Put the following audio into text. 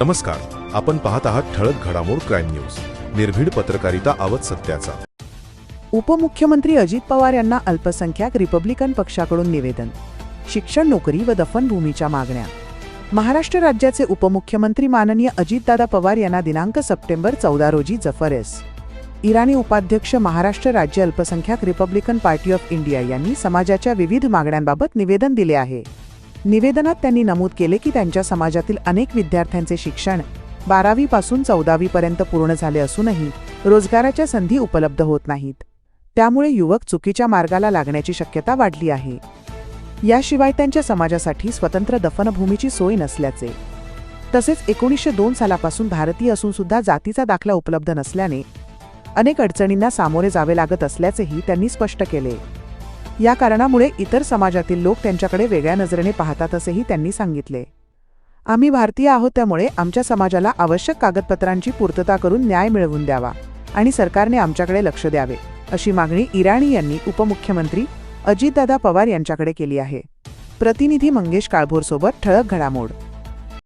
नमस्कार. आपण पाहत आहात ठळक घडामोड क्राईम न्यूज. निर्भीड पत्रकारिता आवत सत्याचा. उपमुख्यमंत्री अजित पवार यांना अल्पसंख्याक रिपब्लिकन पक्षाकडून निवेदन. शिक्षण नोकरी व दफनभूमीच्या मागण्या. महाराष्ट्र राज्याचे उपमुख्यमंत्री माननीय अजितदादा पवार यांना दिनांक सप्टेंबर चौदा रोजी जफर एस. इराणी उपाध्यक्ष महाराष्ट्र राज्य अल्पसंख्याक रिपब्लिकन पार्टी ऑफ इंडिया यांनी समाजाच्या विविध मागण्यांबाबत निवेदन दिले आहे. निवेदनात त्यांनी नमूद केले की त्यांच्या समाजातील अनेक विद्यार्थ्यांचे शिक्षण बारावीपासून चौदावीपर्यंत पूर्ण झाले असूनही रोजगाराच्या संधी उपलब्ध होत नाहीत. त्यामुळे युवक चुकीच्या मार्गाला लागण्याची शक्यता वाढली आहे. याशिवाय त्यांच्या समाजासाठी स्वतंत्र दफनभूमीची सोय नसल्याचे. तसेच एकोणीसशे दोन सालापासून भारतीय असून सुद्धा जातीचा दाखला उपलब्ध नसल्याने अनेक अडचणींना सामोरे जावे लागत असल्याचेही त्यांनी स्पष्ट केले. या कारणामुळे इतर समाजातील लोक त्यांच्याकडे वेगळ्या नजरेने पाहतात असेही त्यांनी सांगितले. आम्ही भारतीय आहोत त्यामुळे आमच्या समाजाला आवश्यक कागदपत्रांची पूर्तता करून न्याय मिळवून द्यावा आणि सरकारने आमच्याकडे लक्ष द्यावे अशी मागणी इराणी यांनी उपमुख्यमंत्री अजितदादा पवार यांच्याकडे केली आहे. प्रतिनिधी मंगेश काळभोरसोबत ठळक घडामोड